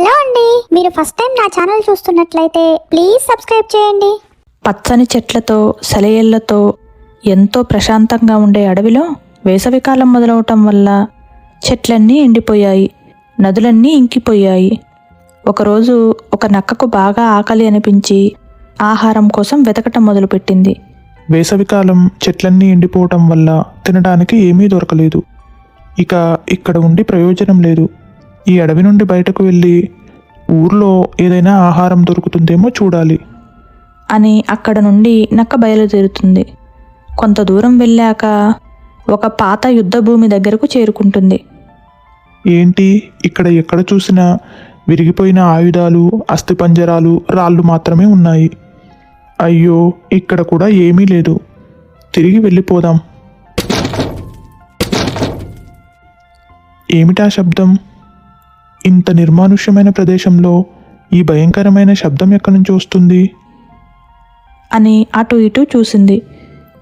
Hello అండి. మీరు first time నా ఛానల్ చూస్తున్నట్లయితే ప్లీజ్ సబ్స్క్రైబ్ చేయండి. పచ్చని చెట్లతో సెలయేళ్ళతో ఎంతో ప్రశాంతంగా ఉండే అడవిలో వేసవికాలం మొదలవటం వల్ల చెట్లన్నీ ఎండిపోయాయి నదులన్నీ ఇంకిపోయాయి. ఒకరోజు ఒక నక్కకు బాగా ఆకలి అనిపించి ఆహారం కోసం వెతకటం మొదలుపెట్టింది. వేసవికాలం చెట్లన్నీ ఎండిపోవటం వల్ల తినడానికి ఏమీ దొరకలేదు. ఇక ఇక్కడ ఉండి ప్రయోజనం లేదు. ఈ అడవి నుండి బయటకు వెళ్ళి ఊర్లో ఏదైనా ఆహారం దొరుకుతుందేమో చూడాలి. అని అక్కడ నుండి నక్క బయలుదేరుతుంది. కొంత దూరం వెళ్ళాక ఒక పాత యుద్ధ భూమి దగ్గరకు చేరుకుంటుంది. ఏంటి? ఇక్కడ ఎక్కడ చూసినా విరిగిపోయిన ఆయుధాలు అస్థిపంజరాలు రాళ్ళు మాత్రమే ఉన్నాయి. అయ్యో ఇక్కడ కూడా ఏమీ లేదు. తిరిగి వెళ్ళిపోదాం. ఏమిటా శబ్దం? ఇంత నిర్మానుష్యమైన ప్రదేశంలో ఈ భయంకరమైన శబ్దం ఎక్కడి నుంచి వస్తుంది? అని అటు ఇటు చూసింది.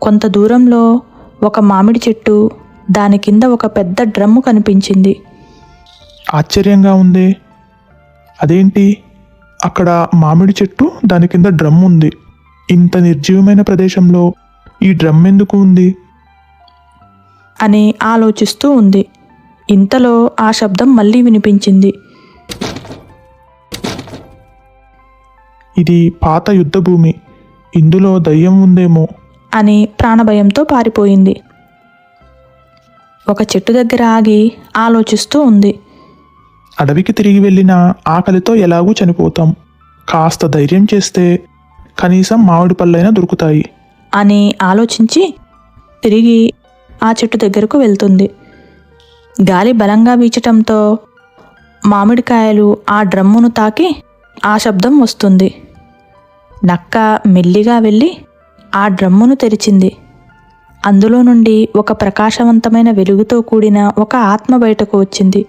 కొంత దూరంలో ఒక మామిడి చెట్టు దాని కింద ఒక పెద్ద డ్రమ్ము కనిపించింది. ఆశ్చర్యంగా ఉంది. అదేంటి? అక్కడ మామిడి చెట్టు దాని కింద డ్రమ్ ఉంది. ఇంత నిర్జీవమైన ప్రదేశంలో ఈ డ్రమ్ ఎందుకు ఉంది? అని ఆలోచిస్తూ ఉంది. ఇంతలో ఆ శబ్దం మళ్ళీ వినిపించింది. ఇది పాత యుద్ధ భూమి ఇందులో దయ్యం ఉందేమో? అని ప్రాణభయంతో పారిపోయింది. ఒక చెట్టు దగ్గర ఆగి ఆలోచిస్తూ ఉంది. అడవికి తిరిగి వెళ్ళిన ఆకలితో ఎలాగూ చనిపోతాం. కాస్త ధైర్యం చేస్తే కనీసం మామిడి పళ్ళైనా దొరుకుతాయి. అని ఆలోచించి తిరిగి ఆ చెట్టు దగ్గరకు వెళ్తుంది. గాలి బలంగా వీచటంతో మామిడికాయలు ఆ డ్రమ్మును తాకి ఆ శబ్దం వస్తుంది. నక్క మెల్లిగా వెళ్ళి ఆ డ్రమ్మును తెరిచింది. అందులో నుండి ఒక ప్రకాశవంతమైన వెలుగుతో కూడిన ఒక ఆత్మ బయటకు వచ్చింది.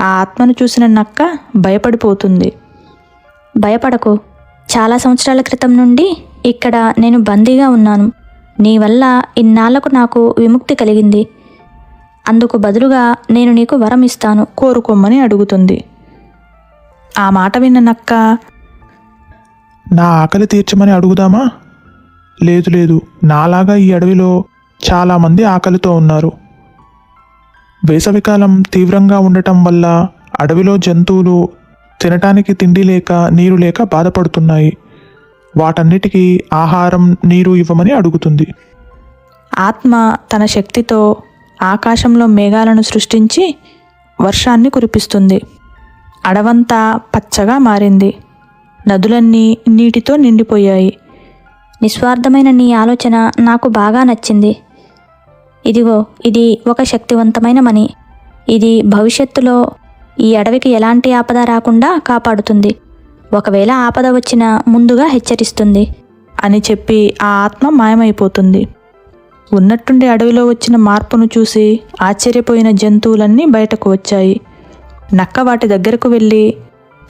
ఆ ఆత్మను చూసిన నక్క భయపడిపోతుంది. భయపడకు. చాలా సంవత్సరాల క్రితం నుండి ఇక్కడ నేను బందీగా ఉన్నాను. నీ వల్ల ఇన్నాళ్ళకు నాకు విముక్తి కలిగింది. అందుకు బదులుగా నేను నీకు వరం ఇస్తాను. కోరుకోమని అడుగుతుంది. ఆ మాట విన్న నక్క నా ఆకలి తీర్చమని అడుగుదామా? లేదు లేదు. నాలాగా ఈ అడవిలో చాలామంది ఆకలితో ఉన్నారు. వేసవికాలం తీవ్రంగా ఉండటం వల్ల అడవిలో జంతువులు తినటానికి తిండి లేక నీరు లేక బాధపడుతున్నాయి. వాటన్నిటికీ ఆహారం నీరు ఇవ్వమని అడుగుతుంది. ఆత్మ తన శక్తితో ఆకాశంలో మేఘాలను సృష్టించి వర్షాన్ని కురిపిస్తుంది. అడవంతా పచ్చగా మారింది. నదులన్నీ నీటితో నిండిపోయాయి. నిస్వార్థమైన నీ ఆలోచన నాకు బాగా నచ్చింది. ఇదిగో ఇది ఒక శక్తివంతమైన మణి. ఇది భవిష్యత్తులో ఈ అడవికి ఎలాంటి ఆపద రాకుండా కాపాడుతుంది. ఒకవేళ ఆపద వచ్చినా ముందుగా హెచ్చరిస్తుంది. అని చెప్పి ఆ ఆత్మ మాయమైపోతుంది. ఉన్నట్టుండి అడవిలో వచ్చిన మార్పును చూసి ఆశ్చర్యపోయిన జంతువులన్నీ బయటకు వచ్చాయి. నక్క వాటి దగ్గరకు వెళ్ళి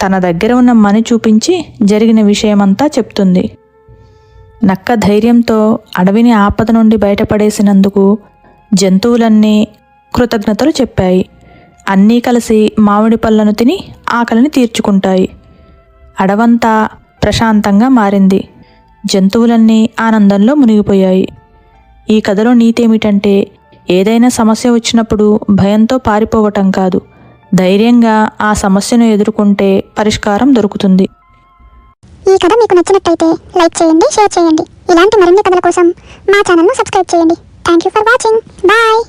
తన దగ్గర ఉన్న మని చూపించి జరిగిన విషయమంతా చెప్తుంది. నక్క ధైర్యంతో అడవిని ఆపద నుండి బయటపడేసినందుకు జంతువులన్నీ కృతజ్ఞతలు చెప్పాయి. అన్నీ కలిసి మామిడి పళ్ళను తిని ఆకలిని తీర్చుకుంటాయి. అడవంతా ప్రశాంతంగా మారింది. జంతువులన్నీ ఆనందంలో మునిగిపోయాయి. ఈ కథలో నీతేమిటంటే ఏదైనా సమస్య వచ్చినప్పుడు భయంతో పారిపోవటం కాదు. ధైర్యంగా ఆ సమస్యను ఎదుర్కొంటే పరిష్కారం దొరుకుతుంది. ఈ కథ మీకు నచ్చినట్టయితే లైక్ చేయండి షేర్ చేయండి. ఇలాంటి మరిన్ని కథల కోసం మా ఛానల్ను సబ్స్క్రైబ్ చేయండి. Thank you for watching. Bye.